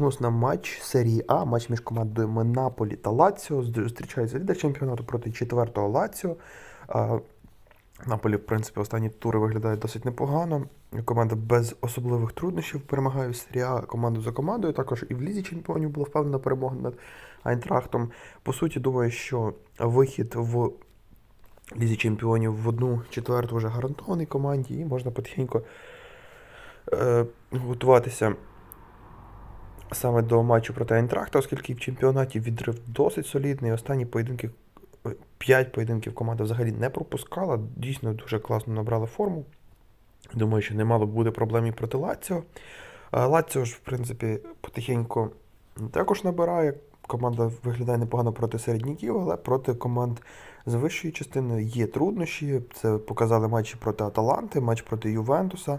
прогноз на матч серії А, матч між командою Наполі та Лаціо. Зустрічається лідер чемпіонату проти четвертого Лаціо. Наполі, в принципі, останні тури виглядають досить непогано. Команда без особливих труднощів перемагає в серії А команду за командою. Також і в Лізі чемпіонів була впевнена перемога над Айнтрахтом. По суті, думаю, що вихід в Лізі чемпіонів в одну четверту вже гарантований команді, і можна потихеньку е, готуватися саме до матчу проти Айнтрахта, оскільки в чемпіонаті відрив досить солідний. Останні поєдинки, 5 поєдинків команда взагалі не пропускала. Дійсно дуже класно набрала форму. Думаю, що немало буде проблем і проти Лаціо. Е, Лаціо ж, в принципі, потихеньку також набирає. Команда виглядає непогано проти середняків, але проти команд з вищої частини є труднощі. Це показали матчі проти Аталанти, матч проти Ювентуса.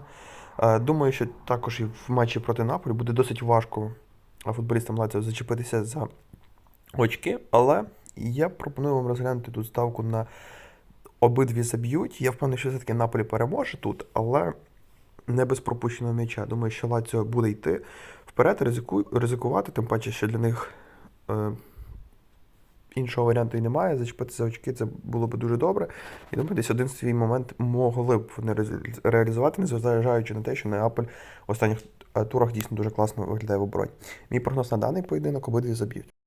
Е, Думаю, що також і в матчі проти Наполі буде досить важко футболістам Лаціо зачепитися за очки, але я пропоную вам розглянути тут ставку на обидві заб'ють. Я впевнений, що все-таки Наполі переможе тут, але не без пропущеного м'яча. Думаю, що Лаціо буде йти вперед, ризику... ризикувати, тим паче, що для них е... іншого варіанту і немає. Зачепити за очки це було б дуже добре. І думаю, десь один свій момент могли б вони реалізувати, не зважаючи на те, що Неаполь в останніх е, турах дійсно дуже класно виглядає в обороні. Мій прогноз на даний поєдинок обидві заб'ють.